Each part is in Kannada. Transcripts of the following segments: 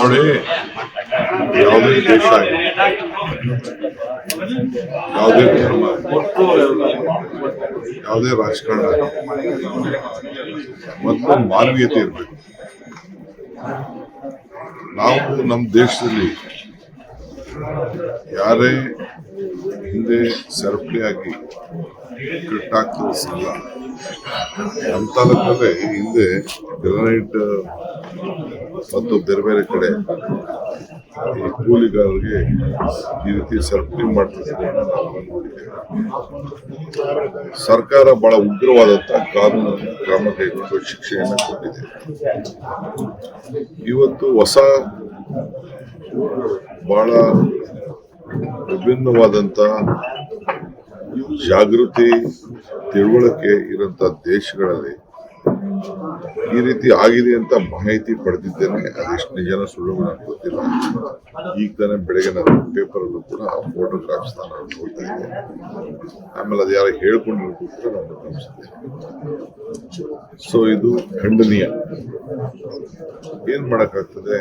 ನೋಡಿ ಯಾವುದೇ ದೇಶ ಯಾವುದೇ ಧರ್ಮ, ಯಾವುದೇ ರಾಜಕಾರಣ ಮತ್ತು ಮಾನವೀಯತೆ ಇರಬೇಕು. ನಾವು ನಮ್ಮ ದೇಶದಲ್ಲಿ ಯಾರೇ ಹಿಂದೆ ಸರಪಳಿಯಾಗಿ ಸಾಲ ನಮ್ಮ ತಾಲೂಕಲ್ಲೇ ಹಿಂದೆ ಗ್ರನೈಟ್ ಮತ್ತು ಬೇರೆ ಬೇರೆ ಕಡೆ ಈ ಕೂಲಿಗಾರರಿಗೆ ಈ ರೀತಿ ಸರಪಳಿ ಮಾಡ್ತಿದ್ದಾರೆ ಸರ್ಕಾರ ಬಹಳ ಉಗ್ರವಾದಂತಹ ಕಾನೂನು ಕ್ರಮ ಕೈಗೊಂಡು ಶಿಕ್ಷೆಯನ್ನು ಕೊಟ್ಟಿದೆ. ಇವತ್ತು ಹೊಸ ಬಹಳ ವಿಭಿನ್ನವಾದಂತ ಜಾಗೃತಿ, ತಿಳುವಳಿಕೆ ಇರೋಂಥ ದೇಶಗಳಲ್ಲಿ ಈ ರೀತಿ ಆಗಿದೆ ಅಂತ ಮಾಹಿತಿ ಪಡೆದಿದ್ದೇನೆ. ಅದೆಷ್ಟು ನಿಜನ ಸುಳ್ಳು ನನಗೆ ಗೊತ್ತಿಲ್ಲ. ಈಗ ತಾನೇ ಬೆಳಗ್ಗೆ ನಾನು ಪೇಪರ್ ಅಲ್ಲೂ ಕೂಡ ಫೋಟೋಗ್ರಾಫ್ಸ್ ನಾನು ನೋಡ್ತಾ ಆಮೇಲೆ ಅದು ಯಾರು ಹೇಳ್ಕೊಂಡಿರೋದು ಕೂಡ ನಾನು ಗಮನಿಸಿದ್ದೆ ಸೊ ಇದು ಖಂಡನೀಯ. ಏನ್ ಮಾಡಕ್ಕಾಗ್ತದೆ?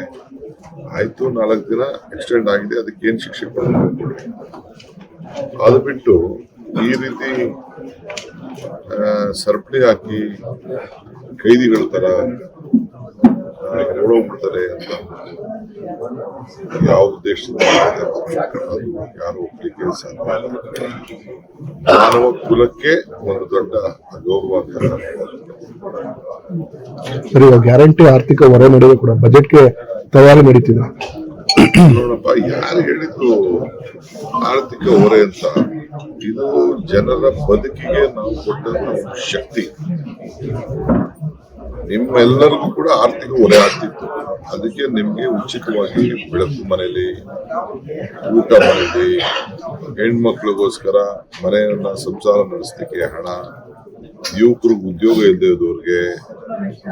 ಆಯ್ತು, ನಾಲ್ಕು ದಿನ ಎಕ್ಸ್ಟೆಂಡ್ ಆಗಿದೆ. ಅದಕ್ಕೆ ಏನ್ ಶಿಕ್ಷೆ ಕೊಡಬೇಕು? ಕೊಡಿ ಅದು ಬಿಟ್ಟು ಈ ರೀತಿ ಸರಪಳಿ ಹಾಕಿ ಕೈದಿಗಳ ತರ ಓಡೋಗ್ಬಿಡ್ತಾರೆ ಅಂತ ಯಾವ ಉದ್ದೇಶದಿಂದ ಯಾರು ಒಪ್ಲಿಕ್ಕೆ ಸಾಧ್ಯ. ಮಾನವ ಕುಲಕ್ಕೆ ಒಂದು ದೊಡ್ಡ ಅಗೌರವ ಅಂತ ಸರ್ ಗ್ಯಾರಂಟಿ ಆರ್ಥಿಕ ಹೊರೆ ನಡುವೆ ಕೂಡ ಬಜೆಟ್ಗೆ ತಯಾರಿ ನಡೀತಿದೆ. ನೋಡಪ್ಪ, ಯಾರು ಹೇಳಿದ್ರು ಆರ್ಥಿಕ ಹೊರೆ ಅಂತ? ಇದು ಜನರ ಬದುಕಿಗೆ ನಾವು ಕೊಟ್ಟಂತ ಶಕ್ತಿ. ನಿಮ್ಮೆಲ್ಲರಿಗೂ ಕೂಡ ಆರ್ಥಿಕ ಹೊರೆ ಆಗ್ತಿತ್ತು. ಅದಕ್ಕೆ ನಿಮ್ಗೆ ಉಚಿತವಾಗಿ ಬೆಳಕು ಮನೆಯಲ್ಲಿ ಊಟ ಮನೆಯಲ್ಲಿ ಹೆಣ್ಮಕ್ಳಿಗೋಸ್ಕರ ಮನೆಯನ್ನ ಸಂಸಾರ ನಡೆಸಲಿಕ್ಕೆ ಹಣ, ಯುವಕರಿಗೆ ಉದ್ಯೋಗ ಇಲ್ಲದೆ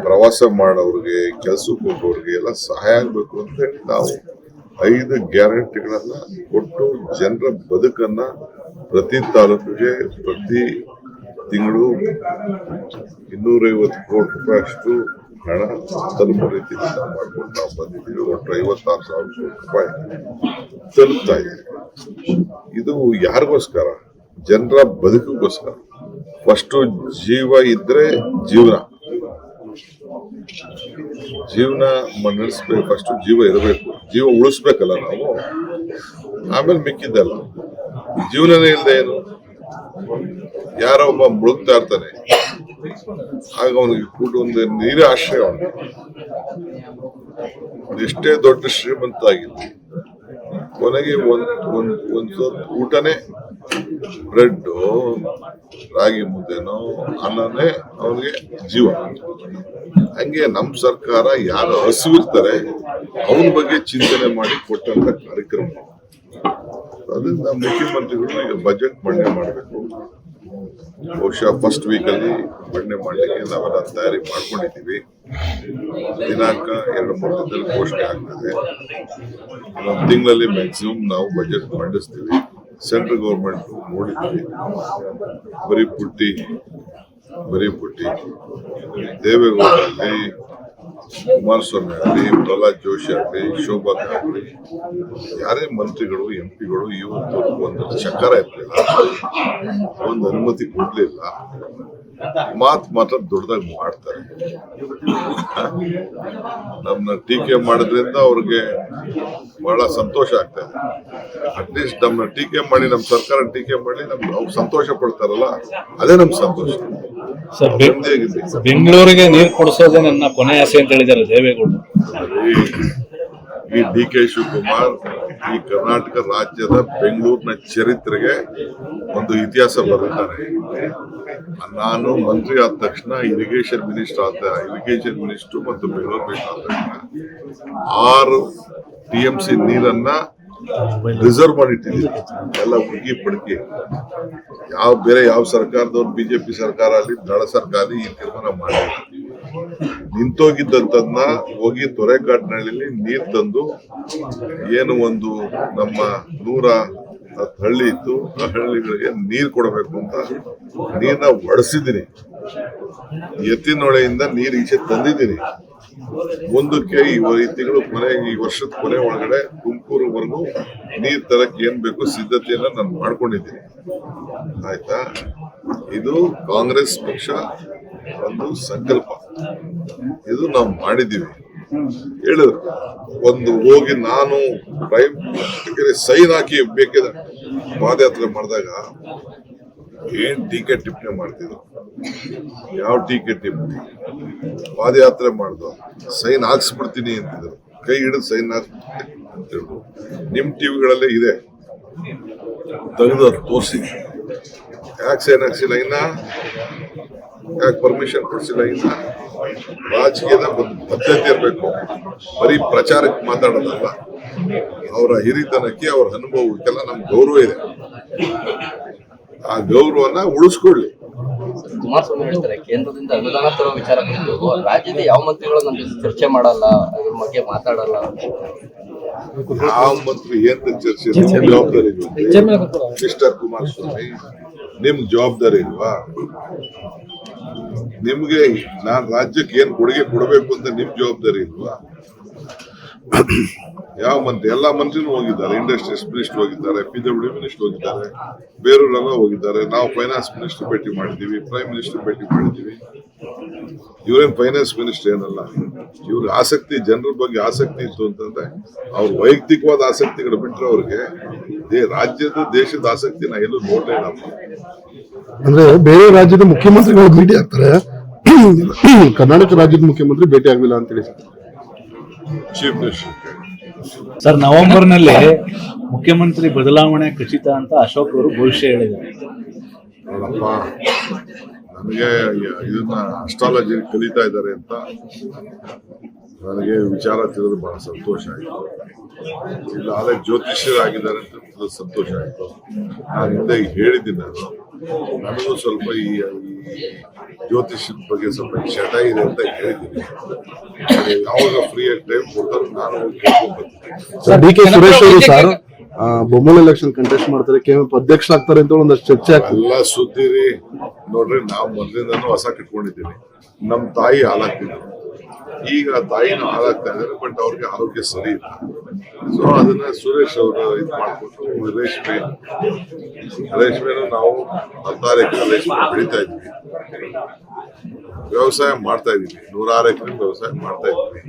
ಪ್ರವಾಸ ಮಾಡೋರಿಗೆ ಕೆಲಸಕ್ಕೆ ಹೋಗೋರಿಗೆ ಎಲ್ಲ ಸಹಾಯ ಆಗ್ಬೇಕು ಅಂತ ಹೇಳಿ ನಾವು ಐದು ಗ್ಯಾರಂಟಿಗಳನ್ನ ಕೊಟ್ಟು ಜನರ ಬದುಕನ್ನ ಪ್ರತಿ ತಾಲೂಕಿಗೆ ಪ್ರತಿ ತಿಂಗಳು ಇನ್ನೂರೈವತ್ತು ಕೋಟಿ ರೂಪಾಯಿ ಅಷ್ಟು ಹಣ ತಲುಪೋ ರೀತಿ ಮಾಡ್ಕೊಂಡು ನಾವು ಬಂದಿದ್ದೀವಿ. ಒಟ್ಟು ಐವತ್ತಾರು ಸಾವಿರ ಕೋಟಿ ರೂಪಾಯಿ ತಲುಪ್ತಾ ಇದೆ. ಇದು ಯಾರಿಗೋಸ್ಕರ? ಜನರ ಬದುಕಿಗೋಸ್ಕರ. ಫಸ್ಟು ಜೀವ ಇದ್ರೆ ಜೀವನ. ಜೀವನ ನಡೆಸ್ಬೇಕು ಫಸ್ಟ್ ಜೀವ ಇರಬೇಕು. ಜೀವ ಉಳಿಸ್ಬೇಕಲ್ಲ ನಾವು? ಆಮೇಲೆ ಮಿಕ್ಕಿದ್ದಲ್ಲ. ಜೀವನನೇ ಇಲ್ಲದೆ ಏನು? ಯಾರೋ ಒಬ್ಬ ಮುಳುಗ್ತಾ ಇರ್ತಾನೆ. ಆಗ ಅವನಿಗೆ ಕೂಟ ಒಂದು ನೀರ ಆಶ್ರಯ ಅವನಿಗೆ ಎಷ್ಟೇ ದೊಡ್ಡ ಶ್ರೀಮಂತ ಆಗಿಲ್ಲ ಕೊನೆಗೆ ಒಂದ್ ಒಂದ್ ಒಂದ್ ಊಟನೇ ಬ್ರೆಡ್ ರಾಗಿ ಮುದ್ದೆನೋ ಅನ್ನನೇ ಅವ್ರಿಗೆ ಜೀವ. ಹಂಗೆ ನಮ್ಮ ಸರ್ಕಾರ ಯಾರು ಹಸಿವಿರ್ತಾರೆ, ಅವ್ರ ಬಗ್ಗೆ ಚಿಂತನೆ ಮಾಡಿ ಕೊಟ್ಟಂತ ಕಾರ್ಯಕ್ರಮ. ಅದರಿಂದ ಮುಖ್ಯಮಂತ್ರಿಗಳು ಈಗ ಬಜೆಟ್ ಮಂಡನೆ ಮಾಡಬೇಕು. ಬಹುಶಃ ಫಸ್ಟ್ ವೀಕಲ್ಲಿ ಮಂಡನೆ ಮಾಡಲಿಕ್ಕೆ ನಾವೆಲ್ಲ ತಯಾರಿ ಮಾಡ್ಕೊಂಡಿದ್ದೀವಿ. ದಿನಾಂಕ ಎರಡು ಮೂರು ದಿನದಲ್ಲಿ ಘೋಷಣೆ ಆಗ್ತದೆ. ತಿಂಗಳಲ್ಲಿ ಮ್ಯಾಕ್ಸಿಮಮ್ ನಾವು ಬಜೆಟ್ ಮಂಡಿಸ್ತೀವಿ. ಸೆಂಟ್ರಲ್ ಗೌರ್ಮೆಂಟ್ ನೋಡಿದ್ವಿ ಬರೀ ಪುಟ್ಟಿ ಬರೀ ಪುಟ್ಟಿ ದೇವೇಗೌಡ ಆಗಲಿ ಕುಮಾರಸ್ವಾಮಿ ಆಗಲಿ ಪ್ರಹ್ಲಾದ್ ಜೋಶಿ ಆಗಲಿ ಶೋಭಾ ಆಗಲಿ ಯಾರೇ ಮಂತ್ರಿಗಳು ಎಂ ಪಿಗಳು ಇವತ್ತು ಒಂದು ಚಕಾರ ಇರಲಿಲ್ಲ ಒಂದು ಅನುಮತಿ ಕೊಡಲಿಲ್ಲ. ಮಾತು ಮಾತ್ರ ದೊಡ್ಡದಾಗಿ ಮಾಡ್ತಾರೆ. ನಮ್ಮನ್ನ ಟೀಕೆ ಮಾಡೋದ್ರಿಂದ ಅವ್ರಿಗೆ ಬಹಳ ಸಂತೋಷ ಆಗ್ತಾ ಇದೆ. ಅಟ್ಲೀಸ್ಟ್ ನಮ್ಮನ್ನ ಟೀಕೆ ಮಾಡಿ ನಮ್ಮ ಸರ್ಕಾರ ಟೀಕೆ ಮಾಡಿ ನಮ್ಗೆ ಅವ್ರು ಸಂತೋಷ ಪಡ್ತಾರಲ್ಲ ಅದೇ ನಮ್ ಸಂತೋಷ. ಬೆಂಗಳೂರಿಗೆ ನೀರು ಕೊಡಿಸೋದೇ ನನ್ನ ಕೊನೆ ಆಸೆ ಅಂತ ಹೇಳಿದ್ದಾರೆ ದೇವೇಗೌಡರು ಈ ಡಿ ಕೆ ಶಿವಕುಮಾರ್ ಈ ಕರ್ನಾಟಕ ರಾಜ್ಯದ ಬೆಂಗಳೂರಿನ ಚರಿತ್ರೆಗೆ ಒಂದು ಇತಿಹಾಸ ಬರೆದಿದ್ದಾರೆ. ನಾನು ಮಂತ್ರಿ ಆದ ತಕ್ಷಣ ಇರಿಗೇಷನ್ ಮಿನಿಸ್ಟರ್ ಆದ ಇರಿಗೇಷನ್ ಮಿನಿಸ್ಟರ್ ಮತ್ತು ಬೆಂಗಳೂರು ಮಿನಿಸ್ಟರ್ ಆದ ತಕ್ಷಣ ಆರು ಟಿ ಎಂ ಸಿ ನೀರನ್ನ ರಿಸರ್ವ್ ಮಾಡಿಟ್ಟಿದ್ದೀವಿ. ಎಲ್ಲ ಹುಡುಗಿ ಪಡ್ಕಿ. ಯಾವ, ಬೇರೆ ಯಾವ ಸರ್ಕಾರದವ್ರು ಬಿಜೆಪಿ ಸರ್ಕಾರ ಅಲ್ಲಿ ದಳ ಸರ್ಕಾರ ಈ ತೀರ್ಮಾನ ಮಾಡಿಲ್ಲ. ನಿಂತೋಗಿದ್ದಂತದ್ನ ಹೋಗಿ ತೊರೆಕಾಟ್ನಹಳ್ಳಿಲಿ ನೀರು ತಂದು ಏನು ಒಂದು ನಮ್ಮ ನೂರ ಹಳ್ಳಿ ಇತ್ತು, ಆ ಹಳ್ಳಿಗಳಿಗೆ ನೀರು ಕೊಡಬೇಕು ಅಂತ ನೀರನ್ನ ಒಡಿಸಿದ್ದೀನಿ. ಎತ್ತಿನೊಳೆಯಿಂದ ನೀರು ಈಚೆ ತಂದಿದ್ದೀನಿ. ಮುಂದಕ್ಕೆ ಈ ತಿಂಗಳು ಕೊನೆ, ಈ ವರ್ಷದ ಕೊನೆ ಒಳಗಡೆ ತುಮಕೂರುವರೆಗೂ ನೀರ್ ತರಕ್ಕೆ ಏನ್ ಬೇಕು ಸಿದ್ಧತೆಯನ್ನ ನಾನು ಮಾಡ್ಕೊಂಡಿದ್ದೀನಿ. ಆಯ್ತಾ? ಇದು ಕಾಂಗ್ರೆಸ್ ಪಕ್ಷ ಒಂದು ಸಂಕಲ್ಪ. ಇದು ನಾವು ಮಾಡಿದ್ದೀವಿ. ಹೇಳಿದ್ರು, ಒಂದು ಹೋಗಿ ನಾನು ಸೈನ್ ಹಾಕಿ ಬೇಕಿದೆ ಪಾದಯಾತ್ರೆ ಮಾಡಿದಾಗ ಏನ್ ಟೀಕೆ ಟಿಪ್ಪಣಿ ಮಾಡ್ತಿದ್ರು ಯಾವ ಟೀಕೆ ಟಿಪ್ಪಣಿ? ಪಾದಯಾತ್ರೆ ಮಾಡ್ದು ಸೈನ್ ಹಾಕ್ಸ್ಬಿಡ್ತೀನಿ ಅಂತಿದ್ರು. ಕೈ ಹಿಡಿದು ಸೈನ್ ಹಾಕ್ಬಿಡ್ತೀನಿ ಅಂತ ಹೇಳಿದ್ರು ನಿಮ್ ಟಿವಿಗಳಲ್ಲೇ ಇದೆ. ತೆಗೆದು ತೋರಿಸಿ. ಯಾಕೆ ಸೈನ್ ಹಾಕ್ಸಿಲ್ಲ ಇನ್ನ? ಯಾಕೆ ಪರ್ಮಿಷನ್ ಕೊಡಿಸಿಲ್ಲ ಇಲ್ಲ ರಾಜಕೀಯದ ಒಂದು ಪದ್ಧತಿ ಇರಬೇಕು. ಬರೀ ಪ್ರಚಾರಕ್ಕೆ ಮಾತಾಡೋದಲ್ಲ. ಅವರ ಹಿರಿತನಕ್ಕೆ ಅವರ ಅನುಭವಕ್ಕೆಲ್ಲ ನಮ್ಗೆ ಗೌರವ ಇದೆ. ಆ ಗೌರವನ ಉಳಿಸ್ಕೊಳ್ಳಿ. ಕುಮಾರಸ್ವಾಮಿ ಹೇಳ್ತಾರೆ ಕೇಂದ್ರದಿಂದ ಅನುದಾನ ತರೋ ವಿಚಾರ ಕುರಿತು ರಾಜ್ಯದ ಯಾವ ಮಂತ್ರಿಗಳು ನನ್ನ ಜೊತೆ ಚರ್ಚೆ ಮಾಡಲ್ಲ ಅದ್ರ ಬಗ್ಗೆ ಮಾತಾಡಲ್ಲ ಯಾವ ಮಂತ್ರಿ ಏನ್ ಚರ್ಚೆ ಜವಾಬ್ದಾರಿ ಮಿಸ್ಟರ್ ಕುಮಾರಸ್ವಾಮಿ ನಿಮ್ ಜವಾಬ್ದಾರಿ ಇಲ್ವಾ? ನಿಮ್ಗೆ ನಾನ್ ರಾಜ್ಯಕ್ಕೆ ಏನ್ ಕೊಡುಗೆ ಕೊಡಬೇಕು ಅಂತ ನಿಮ್ ಜವಾಬ್ದಾರಿ ಇಲ್ವಾ? ಯಾವ ಮಂತ್ರಿ ಎಲ್ಲಾ ಮಂತ್ರಿನೂ ಹೋಗಿದ್ದಾರೆ ಇಂಡಸ್ಟ್ರೀಸ್ ಮಿನಿಸ್ಟರ್ ಹೋಗಿದ್ದಾರೆ ಪಿ ಡಬ್ಲ್ಯೂ ಮಿನಿಸ್ಟರ್ ಹೋಗಿದ್ದಾರೆ ಬೇರೆಯವರೆಲ್ಲ ಹೋಗಿದ್ದಾರೆ. ನಾವು ಫೈನಾನ್ಸ್ ಮಿನಿಸ್ಟರ್ ಭೇಟಿ ಮಾಡಿದ್ದೀವಿ ಪ್ರೈಮ್ ಮಿನಿಸ್ಟರ್ ಭೇಟಿ ಮಾಡಿದ್ದೀವಿ. ಇವರೇನು ಫೈನಾನ್ಸ್ ಮಿನಿಸ್ಟರ್ ಏನಲ್ಲ, ಇವ್ರ ಆಸಕ್ತಿ, ಜನರ ಬಗ್ಗೆ ಆಸಕ್ತಿ ಇತ್ತು ಅಂತಂದ್ರೆ, ಅವ್ರ ವೈಯಕ್ತಿಕವಾದ ಆಸಕ್ತಿಗಳು ಬಿಟ್ಟರೆ ಅವ್ರಿಗೆ ರಾಜ್ಯದ ದೇಶದ ಆಸಕ್ತಿ ನಾ ಎಲ್ಲೂ ನೋಡ್ಲೇ ಇಲ್ಲಪ್ಪ. ಅಂದ್ರೆ ಬೇರೆ ರಾಜ್ಯದ ಮುಖ್ಯಮಂತ್ರಿಗಳು ಭೇಟಿ ಆಗ್ತಾರೆ. ಕರ್ನಾಟಕ ರಾಜ್ಯದ ಮುಖ್ಯಮಂತ್ರಿ ಭೇಟಿ ಆಗಲಿಲ್ಲ ಅಂತ ಹೇಳಿ. ಸರ್. ನವೆಂಬರ್ನಲ್ಲಿ ಮುಖ್ಯಮಂತ್ರಿ ಬದಲಾವಣೆ ಖಚಿತ ಅಂತ ಅಶೋಕ್ ಅವರು ಭವಿಷ್ಯ ಹೇಳಿದ್ದಾರೆ. ನೋಡಪ್ಪ ನನಗೆ ಇದನ್ನ ಅಸ್ಟ್ರಾಲಜಿ ಕಲಿತಾ ಇದ್ದಾರೆ ಅಂತ ನನಗೆ ವಿಚಾರ ತಿಳಿದ್ರೆ ಬಹಳ ಸಂತೋಷ ಆಯಿತು. ಇಲ್ಲ ಆದರೆ ಜ್ಯೋತಿಷ್ಯರಾಗಿದ್ದಾರೆ ಅಂತ ಸಂತೋಷ ಆಯಿತು. ನಾನು ಹಿಂದೆ ಹೇಳಿದ್ದೀನಿ ನಾನು. ನನಗೂ ಸ್ವಲ್ಪ ಈ ಜ್ಯೋತಿಷದ ಜ್ಯೋತಿಷ್ಯದ ಬಗ್ಗೆ ಸ್ವಲ್ಪ ಚಟ ಇದೆ ಅಂತ ಹೇಳಿದ್ದೀನಿ ಯಾವಾಗ ಫ್ರೀ ಆಗಿ ಟೈಮ್ ಕೊಡ್ತಾರೆ ನಾನು ಸರ್ ಡಿ ಕೆ ಸುರೇಶ್ ಅವರು ಸರ್ ಆ, ಬೊಮ್ಮನ ಎಲೆಕ್ಷನ್ ಕಂಟೆಸ್ಟ್ ಮಾಡ್ತಾರೆ ಕೆಎಂಎಫ್ ಅಧ್ಯಕ್ಷರಾಗ್ತಾರೆ ಅಂತ ಒಂದಷ್ಟು ಚರ್ಚೆ ಆಗ್ತದೆ. ಎಲ್ಲ ಸುದ್ದಿರಿ. ನೋಡ್ರಿ ನಾವು ಮೊದಲಿಂದನೂ ಹೊಸ ಕಟ್ಕೊಂಡಿದ್ದೀವಿ. ನಮ್ಮ ತಾಯಿ ಹಾಲಾಗ್ತಿದ್ರು ಈಗ ತಾಯಿನೂ ಹಾಳಾಗ್ತಾ ಇದ್ದಾರೆ ಬಟ್ ಅವ್ರಿಗೆ ಆರೋಗ್ಯ ಸರಿ ಇಲ್ಲ. ಸೊ ಅದನ್ನ ಸುರೇಶ್ ಅವರು ಇದು ಮಾಡ್ಕೊಟ್ಟು ರೇಷ್ಮೆ ರೇಷ್ಮೆನ ನಾವು ಹತ್ತಾರು ಎಕರೆ ರೇಷ್ಮೆ ಬೆಳೀತಾ ಇದ್ವಿ. ವ್ಯವಸಾಯ ಮಾಡ್ತಾ ಇದೀವಿ. ನೂರಾರು ಎಕರೆ ವ್ಯವಸಾಯ ಮಾಡ್ತಾ ಇದ್ವಿ.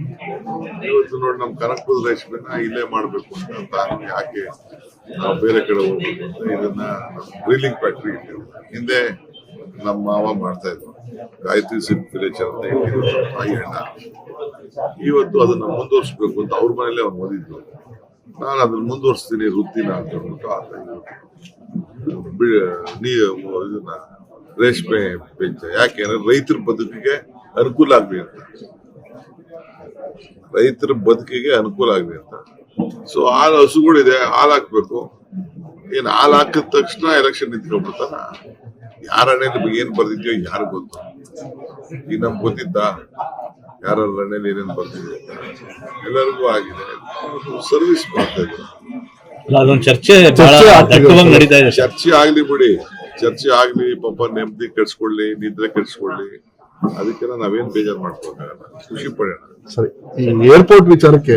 ಇವತ್ತು ನೋಡಿ ನಮ್ಮ ಕನಕಪುರದ ರೇಷ್ಮೆನ ಇಲ್ಲೇ ಮಾಡ್ಬೇಕು ಅಂತ ಯಾಕೆ ನಾವು ಬೇರೆ ಕಡೆ ಹೋಗ್ಬೇಕು ಅಂತ ಇದನ್ನ ಡ್ರೀಲಿಂಗ್ ಫ್ಯಾಕ್ಟ್ರಿ ಇಟ್ಟಿವಿ ಹಿಂದೆ ನಮ್ಮ ಮಾವ ಮಾಡ್ತಾ ಇದ್ರು. ಗಾಯತ್ರಿ ಸಿಲ್ಕ್ ವಿಲೇಜ್ ಅಂತ ಇಟ್ಟಿದ್ರು ತಾಯಿ ಇವತ್ತು ಅದನ್ನ ಮುಂದುವರ್ಸ್ಬೇಕು ಅಂತ ಅವ್ರ ಮನೇಲೆ ಅವ್ರು ಓದಿದ್ರು. ನಾನು ಅದನ್ನ ಮುಂದುವರಿಸ್ತೀನಿ ವೃತ್ತಿನ ಅಂತ ಹೇಳ್ಬಿಟ್ಟು ಆತ ಇದು ಇದನ್ನ ರೇಷ್ಮೆ ಬೆಂಚ ಯಾಕೆಂದ್ರೆ ರೈತರ ಬದುಕಿಗೆ ಅನುಕೂಲ ಆಗ್ಲಿ ಅಂತ. ರೈತರ ಬದುಕಿಗೆ ಅನುಕೂಲ ಆಗ್ಲಿ ಅಂತ. ಸೊ ಹಾಲು ಹಸುಗಳಿದೆ, ಹಾಲು ಹಾಕ್ಬೇಕು. ಏನು ಹಾಲು ಹಾಕಿದ ತಕ್ಷಣ ಎಲೆಕ್ಷನ್ ನಿಂತ್ಕೊಂಡ್ಬಿಡ್ತಾನ? ಯಾರ ನಿಮಗೆ ಏನ್ ಬರ್ದಿದ್ಯೋ ಯಾರು ಗೊತ್ತು? ಈಗ ನಮ್ಗೆ ಗೊತ್ತಿದ್ದ ಯಾರ ಹಣೆಯಲ್ಲಿ ಏನೇನ್ ಬರ್ದಿದೆ ಅಂತ. ಎಲ್ಲರಿಗೂ ಆಗಿದೆ. ಸರ್ವಿಸ್ ಮಾಡ್ತಾ ಇದ್ರು ಚರ್ಚೆ ಆಗ್ಲಿ ಬಿಡಿ. ಚರ್ಚೆ ಆಗ್ಲಿ ಪಾಪ ನೆಮ್ಮದಿ ಕೆಡ್ಸ್ಕೊಳ್ಳಿ ನಿದ್ರೆ ಕೆಡ್ಸ್ಕೊಳ್ಳಿ. ಅದಕ್ಕೆಲ್ಲ ನಾವೇನ್ ಬೇಜಾರ್ ಮಾಡ್ಕೋಬೇಕಾಗಲ್ಲ ಖುಷಿ ಪಡೋಣ. ಸರಿ. ಈ ಏರ್ಪೋರ್ಟ್ ವಿಚಾರಕ್ಕೆ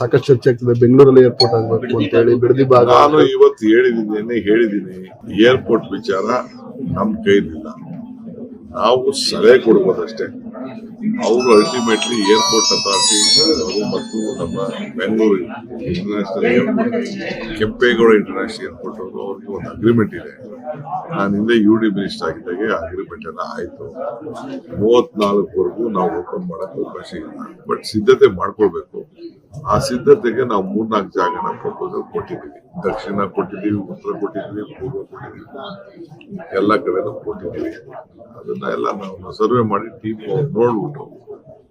ಸಾಕಷ್ಟು ಚರ್ಚೆ ಆಗ್ತದೆ. ಬೆಂಗಳೂರಲ್ಲಿ ಏರ್ಪೋರ್ಟ್ ಆಗ್ಬೇಕು ಅಂತ ಹೇಳಿ ಬಿಡದಿ ಭಾಗ ನಾನು ಇವತ್ತು ಹೇಳಿದ್ದೀನಿ ನಿನ್ನೆ ಹೇಳಿದ್ದೀನಿ. ಏರ್ಪೋರ್ಟ್ ವಿಚಾರ ನಮ್ ಕೈಲಿಲ್ಲ. ನಾವು ಸಲಹೆ ಕೊಡ್ಬೋದಷ್ಟೇ. ಅವರು ಅಲ್ಟಿಮೇಟ್ಲಿ ಏರ್ಪೋರ್ಟ್ ಅಥಾರಿಟಿ ಮತ್ತು ನಮ್ಮ Bengaluru international airport Kempegowda international airport ಅವರು ಅವ್ರಿಗೆ ಒಂದು ಅಗ್ರಿಮೆಂಟ್ ಇದೆ. ನಾನು ಹಿಂದೆ ಯು ಡಿ ಮಿನಿಸ್ಟರ್ ಆಗಿದ್ದಾಗೆ ಅಗ್ರಿಮೆಂಟ್ ಎಲ್ಲ ಆಯ್ತು. ಮೂವತ್ನಾಲ್ಕವರೆಗೂ ನಾವು ಓಪನ್ ಮಾಡಕ್ ಅವಕಾಶ ಇಲ್ಲ. ಬಟ್ ಸಿದ್ಧತೆ ಮಾಡ್ಕೊಳ್ಬೇಕು. ಆ ಸಿದ್ಧತೆಗೆ ನಾವು ಮೂರ್ನಾಲ್ಕು ಜಾಗನ ಪ್ರಪೋಸಲ್ ಕೊಟ್ಟಿದ್ದೀವಿ. ದಕ್ಷಿಣ ಕೊಟ್ಟಿದ್ದೀವಿ, ಉತ್ತರ ಕೊಟ್ಟಿದ್ದೀವಿ, ಪೂರ್ವ ಕೊಟ್ಟಿದ್ದೀವಿ. ಎಲ್ಲ ಕಡೆನೂ ಕೊಟ್ಟಿದ್ದೀವಿ. ಅದನ್ನ ಎಲ್ಲ ನಾವು ಸರ್ವೆ ಮಾಡಿ ಟೀಮ್ ನೋಡ್ಬಿಟ್ಟು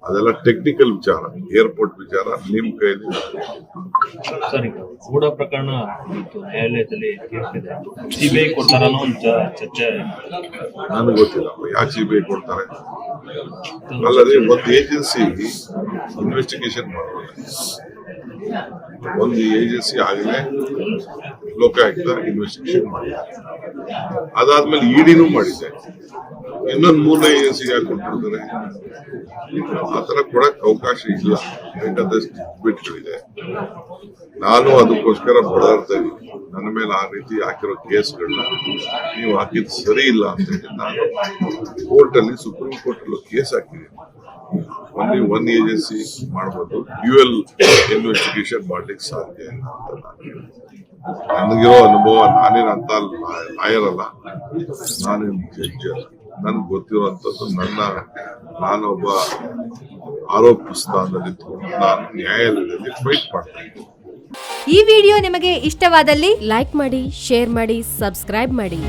ಅದೆಲ್ಲ ಟೆಕ್ನಿಕಲ್ ವಿಚಾರ ಏರ್ಪೋರ್ಟ್ ವಿಚಾರ ನಿಮ್ ಕೈಯಲ್ಲಿ. ಸರ್ ಕೂಡ ಪ್ರಕರಣ ನ್ಯಾಯಾಲಯದಲ್ಲಿ ಸಿಬಿಐ ಕೊಡ್ತಾರ ಒಂದು ಚರ್ಚೆ ನನಗೆ ಗೊತ್ತಿಲ್ಲ ಯಾಕೆ ಸಿಬಿಐ ಕೊಡ್ತಾರೆ? ಅಲ್ಲದೆ ಒಂದು ಏಜೆನ್ಸಿ ಇನ್ವೆಸ್ಟಿಗೇಷನ್ ಮಾಡೋದು ಒಂದು ಏಜೆನ್ಸಿ ಆಗಲೇ ಲೋಕಾಯುಕ್ತ ಇನ್ವೆಸ್ಟಿಗೇಷನ್ ಮಾಡಿದ್ದಾರೆ. ಅದಾದ್ಮೇಲೆ ಇಡಿನೂ ಮಾಡಿದೆ ಇನ್ನೊಂದು ಮೂರನೇ ಏಜೆನ್ಸಿಗೆ ಯಾಕೆ ಕೊಟ್ಬಿಡ್ತಾರೆ ಆ ತರ ಕೊಡಕ್ ಅವಕಾಶ ಇಲ್ಲ. ಬಿಟ್ಗಳಿದೆ ನಾನು ಅದಕ್ಕೋಸ್ಕರ ಬಡಾಡ್ತಾ ಇದ್ದೀನಿ ನನ್ನ ಮೇಲೆ ಆ ರೀತಿ ಹಾಕಿರೋ ಕೇಸ್ಗಳನ್ನ ನೀವು ಹಾಕಿದ್ ಸರಿ ಇಲ್ಲ ಅಂತ ಹೇಳಿ ನಾನು ಕೋರ್ಟ್ ಅಲ್ಲಿ ಸುಪ್ರೀಂ ಕೋರ್ಟ್ ಕೇಸ್ ಹಾಕಿದ್ದೀನಿ. ಒನ್ಲಿ ಒನ್ ಏಜೆನ್ಸಿ ಮಾಡ್ಬೋದು. ಡ್ಯೂಯಲ್ ಇನ್ವೆಸ್ಟಿಗೇಷನ್ ಮಾಡ್ಲಿಕ್ಕೆ ಸಾಧ್ಯ ಅಂತ. ನನಗಿರೋ ಅನುಭವ ನಾನೇನು ಅಂತ ಲಾಯರ್ ಅಲ್ಲ. ನಾನೇನು ಜಡ್ಜ್ ಅಲ್ಲ. ನನ್ಗೆ ಗೊತ್ತಿರುವಂತದ್ದು ನನ್ನ, ನಾನೊಬ್ಬ ಆರೋಪ ಸ್ಥಾನದಲ್ಲಿ ಇದ್ಕೊಂಡು ನಾನು ನ್ಯಾಯಾಲಯದಲ್ಲಿ ಫೈಟ್ ಮಾಡ್ತೇನೆ ಈ ವಿಡಿಯೋ ನಿಮಗೆ ಇಷ್ಟವಾದಲ್ಲಿ ಲೈಕ್ ಮಾಡಿ ಶೇರ್ ಮಾಡಿ ಸಬ್ಸ್ಕ್ರೈಬ್ ಮಾಡಿ.